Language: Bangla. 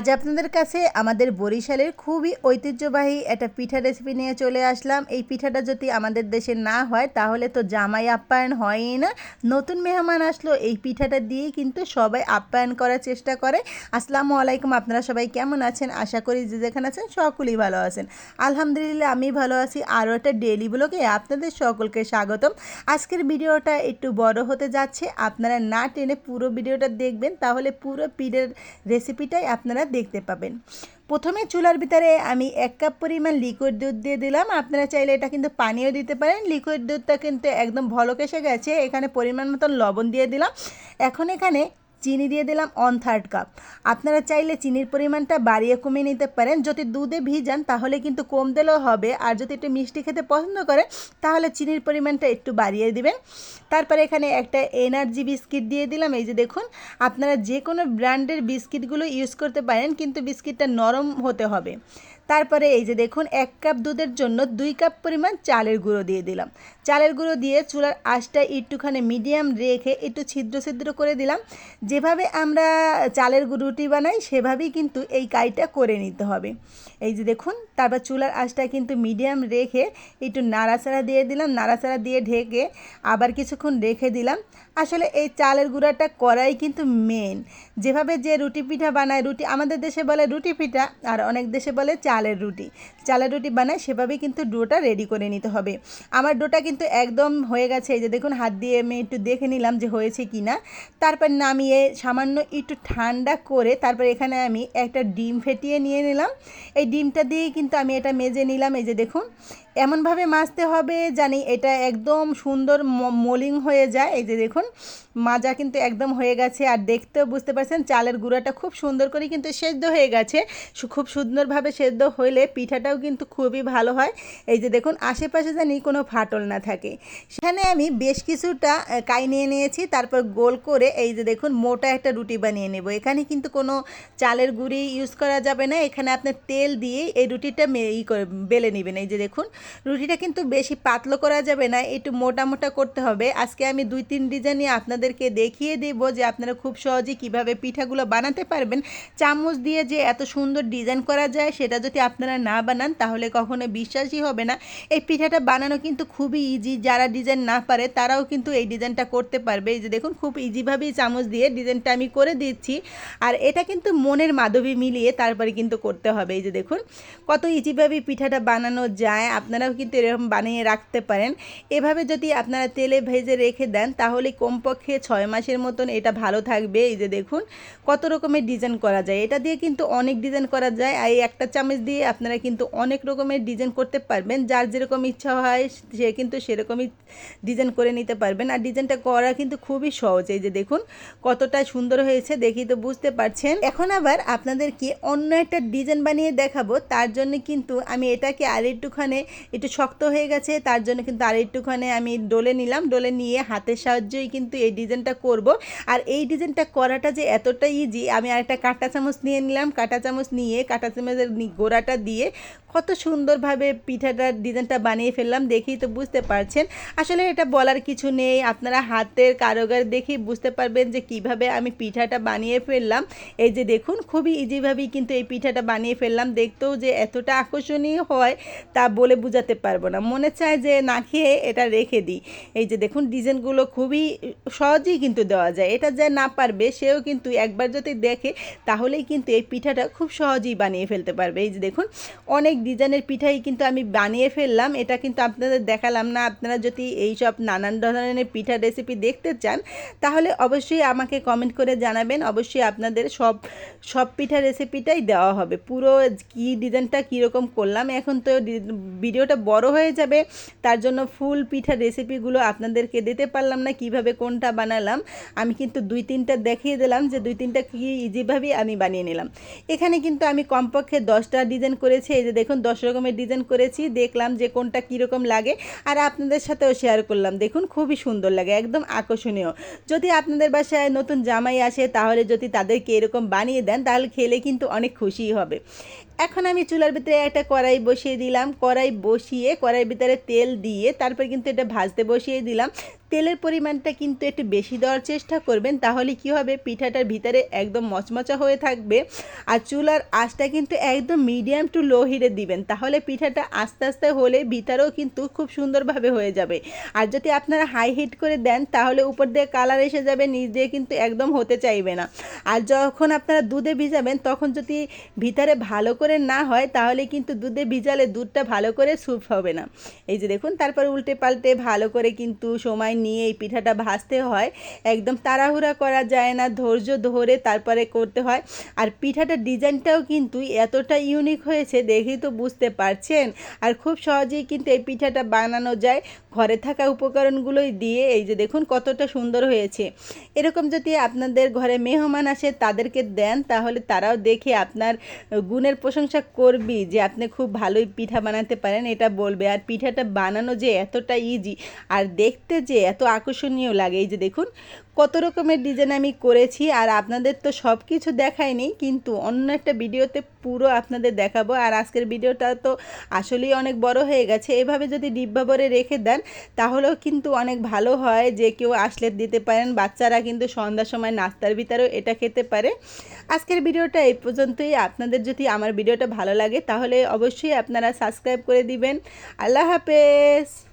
আজ আপনাদের কাছে আমাদের বরিশালের খুবই ঐতিহ্যবাহী একটা পিঠা রেসিপি নিয়ে চলে আসলাম। এই পিঠাটা যদি আমাদের দেশে না হয়, তাহলে তো জামাই আপ্যায়ন হয়ই না। নতুন মেহমান আসলো, এই পিঠাটা দিয়ে কিন্তু সবাই আপ্যায়ন করার চেষ্টা করে। আসসালামু আলাইকুম, আপনারা সবাই কেমন আছেন? আশা করি যে যেখানে আছেন সকলেই ভালো আছেন। আলহামদুলিল্লাহ, আমি ভালো আছি। আরও একটা ডেলি ব্লগে আপনাদের সকলকে স্বাগতম। আজকের ভিডিওটা একটু বড় হতে যাচ্ছে। আপনারা না টেনে পুরো ভিডিওটা দেখবেন, তাহলে পুরো পিঠের রেসিপিটাই আপনারা দেখতে পাবেন। প্রথমে চুলার ভিতরে আমি এক কাপ পরিমাণ লিকুইড দুধ দিয়ে দিলাম। আপনারা চাইলে এটা কিন্তু পানিও দিতে পারেন। লিকুইড দুধটা কিন্তু একদম ভলক এসে গেছে। এখানে পরিমাণ মতন লবণ দিয়ে দিলাম। এখন এখানে চিনি দিয়ে দিলাম ওয়ান থার্ড কাপ আপনারা চাইলে চিনির পরিমাণটা বাড়িয়ে কমিয়ে নিতে পারেন। যদি দুধে ভিজান, তাহলে কিন্তু কম দিলেও হবে। আর যদি একটু মিষ্টি খেতে পছন্দ করেন, তাহলে চিনির পরিমাণটা একটু বাড়িয়ে দিবেন। তারপরে এখানে একটা এনার্জি বিস্কিট দিয়ে দিলাম। এই যে দেখুন, আপনারা যে কোনো ব্র্যান্ডের বিস্কিটগুলো ইউজ করতে পারেন, কিন্তু বিস্কিটটা নরম হতে হবে। তারপরে এই যে দেখুন, এক কাপ দুধের জন্য দুই কাপ পরিমাণ চালের গুঁড়ো দিয়ে দিলাম। চালের গুঁড়ো দিয়ে চুলার আঁচটা একটুখানি মিডিয়াম রেখে একটু ছিদ্র ছিদ্র করে দিলাম। যেভাবে আমরা চালের রুটি বানাই, সেভাবেই কিন্তু এই কাইটা করে নিতে হবে। এই যে দেখুন, তারপর চুলার আঁচটা কিন্তু মিডিয়াম রেখে একটু নাড়াচাড়া দিয়ে দিলাম। নাড়াচাড়া দিয়ে ঢেকে আবার কিছুক্ষণ রেখে দিলাম। আসলে এই চালের গুঁড়াটা করাই কিন্তু মেন যেভাবে যে রুটি পিঠা বানায়, রুটি আমাদের দেশে বলে রুটি পিঠা, আর অনেক দেশে বলে চালের রুটি। চালের রুটি বানায় সেভাবেই কিন্তু ডোটা রেডি করে নিতে হবে। আমার ডোটা কিন্তু একদম হয়ে গেছে, এই যে দেখুন হাত দিয়ে আমি একটু দেখে নিলাম যে হয়েছে কি না তারপর নামিয়ে সামান্য একটু ঠান্ডা করে তারপর এখানে আমি একটা ডিম ফেটিয়ে নিয়ে নিলাম। এই ডিমটা দিয়েই কিন্তু আমি এটা মেজে নিলাম, এই যে দেখুন। এমনভাবে মাজতে হবে জানি এটা একদম সুন্দর মলিং হয়ে যায়। এই যে দেখুন, মাজা কিন্তু একদম হয়ে গেছে। আর দেখতেও বুঝতে পারছেন, চালের গুঁড়াটা খুব সুন্দর করে কিন্তু সেদ্ধ হয়ে গেছে। খুব সুন্দরভাবে সেদ্ধ হলে পিঠাটাও কিন্তু খুবই ভালো হয়। এই যে দেখুন, আশেপাশে জানি কোনো ফাটল না থাকে। সেখানে আমি বেশ কিছুটা কাই নিয়ে নিয়েছি। তারপর গোল করে এই যে দেখুন, মোটা একটা রুটি বানিয়ে নেব। এখানে কিন্তু কোনো চালের গুঁড়ি ইউজ করা যাবে না। এখানে আপনার তেল দিয়ে এই রুটিটা ই করে, বেলে নেবেন। এই যে দেখুন রুটিটা কিন্তু বেশি পাতলো করা যাবে না, একটু মোটা মোটা করতে হবে। আজকে আমি দুই, তিন ডিজাইনই আপনাদেরকে দেখিয়ে দেব যে আপনারা খুব সহজেই কীভাবে পিঠাগুলো বানাতে পারবেন। চামচ দিয়ে যে এত সুন্দর ডিজাইন করা যায়, সেটা যদি আপনারা না বানান, তাহলে কখনো বিশ্বাসই হবে না। এই পিঠাটা বানানো কিন্তু খুবই ইজি যারা ডিজাইন না পারে, তারাও কিন্তু এই ডিজাইনটা করতে পারবে। এই যে দেখুন, খুব ইজিভাবেই চামচ দিয়ে ডিজাইনটা আমি করে দিচ্ছি। আর এটা কিন্তু মনের মাধবী মিলিয়ে তারপরে কিন্তু করতে হবে। এই যে দেখুন, কত ইজিভাবে পিঠাটা বানানো যায়। আপনারাও কিন্তু এরকম বানিয়ে রাখতে পারেন। এভাবে যদি আপনারা তেলে ভেজে রেখে দেন, তাহলে কমপক্ষে ছয় মাসের মতন এটা ভালো থাকবে। এই যে দেখুন, কত রকমের ডিজাইন করা যায়। এটা দিয়ে কিন্তু অনেক ডিজাইন করা যায়। আর এই একটা চামচ দিয়ে আপনারা কিন্তু অনেক রকমের ডিজাইন করতে পারবেন। যার যেরকম ইচ্ছা হয়, সে কিন্তু সেরকমই ডিজাইন করে নিতে পারবেন। আর ডিজাইনটা করা কিন্তু খুবই সহজ। এই যে দেখুন, কতটা সুন্দর হয়েছে দেখি তো বুঝতে পারছেন। এখন আবার আপনাদেরকে অন্য একটা ডিজাইন বানিয়ে দেখাবো। তার জন্য কিন্তু আমি এটাকে আর একটুখানে একটু শক্ত হয়ে গেছে, তার জন্য কিন্তু আর একটুখানি আমি ডলে নিলাম। ডলে নিয়ে হাতের সাহায্যেই কিন্তু এই ডিজাইনটা করব। আর এই ডিজাইনটা করাটা যে এতটা ইজি আমি আরেকটা কাঁটা চামচ নিয়ে নিলাম। কাঁটা চামচ নিয়ে, কাঁটা চামচের গোড়াটা দিয়ে কত সুন্দরভাবে পিঠাটার ডিজাইনটা বানিয়ে ফেললাম দেখেই তো বুঝতে পারছেন। আসলে এটা বলার কিছু নেই, আপনারা হাতের কারোগার দেখেই বুঝতে পারবেন যে কীভাবে আমি পিঠাটা বানিয়ে ফেললাম। এই যে দেখুন, খুবই ইজিভাবেই কিন্তু এই পিঠাটা বানিয়ে ফেললাম। দেখতেও যে এতটা আকর্ষণীয় হয়, তা বলে বোঝাতে পারব না। মনে চায় যে, না খেয়ে এটা রেখে দিই। এই যে দেখুন, ডিজাইনগুলো খুবই সহজেই কিন্তু দেওয়া যায়। এটা যে না পারবে, সেও কিন্তু একবার যদি দেখে, তাহলেই কিন্তু এই পিঠাটা খুব সহজেই বানিয়ে ফেলতে পারবে। এই যে দেখুন, অনেক ডিজাইনের পিঠাই কিন্তু আমি বানিয়ে ফেললাম। এটা কিন্তু আপনাদের দেখালাম না। আপনারা যদি এই সব নানান ধরনের পিঠা রেসিপি দেখতে চান, তাহলে অবশ্যই আমাকে কমেন্ট করে জানাবেন। অবশ্যই আপনাদের সব সব পিঠা রেসিপিটাই দেওয়া হবে। পুরো কী ডিজাইনটা কীরকম করলাম, এখন তো ভিডিওটা বড় হয়ে যাবে, তার জন্য ফুল পিঠা রেসিপিগুলো আপনাদেরকে দিতে পারলাম না, কীভাবে কোনটা বানালাম। আমি কিন্তু দুই তিনটা দেখিয়ে দিলাম যে দুই তিনটা কী ইজিভাবেই আমি বানিয়ে নিলাম। এখানে কিন্তু আমি কমপক্ষে দশটা ডিজাইন করেছি, এই যে দেখুন দশ রকমের ডিজাইন করেছি, দেখলাম যে কোনটা কীরকম লাগে, আর আপনাদের সাথেও শেয়ার করলাম। দেখুন খুবই সুন্দর লাগে, একদম আকর্ষণীয়। যদি আপনাদের বাসায় নতুন জামাই আসে, তাহলে যদি তাদেরকে এরকম বানিয়ে দেন, তাহলে খেলে কিন্তু অনেক খুশি হবে। এখন আমি চুলার ভিতরে একটা কড়াই বসিয়ে দিলাম। কড়াই বসিয়ে, কড়াইয়ের ভিতরে তেল দিয়ে তারপর কিন্তু এটা ভাজতে বসিয়ে দিলাম। তেলের পরিমাণটা কিন্তু একটু বেশি দেওয়ার চেষ্টা করবেন, তাহলে কি হবে? পিঠাটার ভিতরে একদম মচমচা হয়ে থাকবে আর চুলার আঁচটা কিন্তু একদম মিডিয়াম টু লো হিটে দিবেন, তাহলে পিঠাটা আস্তে আস্তে হলে ভিতরেও কিন্তু খুব সুন্দরভাবে হয়ে যাবে। আর যদি আপনারা হাই হিট করে দেন, তাহলে উপর দিয়ে কালার এসে যাবে, নিচ দিয়ে কিন্তু একদম হতে চাইবে না। আর যখন আপনারা দুধে ভিজাবেন, তখন যদি ভিতরে ভালো করে না হয়, তাহলে কিন্তু দুধে ভিজালে দুধটা ভালো করে স্যুপ হবে না। এই যে দেখুন, তারপর উল্টে পাল্টে ভালো করে কিন্তু সময় নিয়ে এই পিঠাটা ভাজতে হয়। একদম তাড়াহুড়া করা যায় না, ধৈর্য ধরে তারপরে করতে হয়। আর পিঠাটার ডিজাইনটাও কিন্তু এতটা ইউনিক হয়েছে দেখেই তো বুঝতে পারছেন। আর খুব সহজেই কিন্তু এই পিঠাটা বানানো যায়। ঘরে থাকা উপকরণগুলোই দিয়ে এই যে দেখুন কতটা সুন্দর হয়েছে। এরকম যদি আপনাদের ঘরে মেহমান আসে তাদেরকে দেন, তাহলে তারাও দেখে আপনার গুণের প্রশংসা করবি যে আপনি খুব ভালোই পিঠা বানাতে পারেন, এটা বলবে। আর পিঠাটা বানানো যে এতটা ইজি আর দেখতে যে এত আকর্ষণীয় লাগে। এই যে দেখুন, কত রকমের ডিজাইন আমি করেছি আর আপনাদের তো সব কিছু দেখাইনি কিন্তু অন্য একটা ভিডিওতে পুরো আপনাদের দেখাবো। আর আজকের ভিডিওটা তো আসলেই অনেক বড় হয়ে গেছে। এভাবে যদি ডিব্বা ভরে রেখে দেন, তাহলেও কিন্তু অনেক ভালো হয় যে কেউ আসলে দিতে পারেন। বাচ্চারা কিন্তু সন্ধ্যার সময় নাস্তার ভিতরেও এটা খেতে পারে। আজকের ভিডিওটা এই পর্যন্তই। আপনাদের যদি আমার ভিডিওটা ভালো লাগে, তাহলে অবশ্যই আপনারা সাবস্ক্রাইব করে দিবেন। আল্লাহ হাফেজ!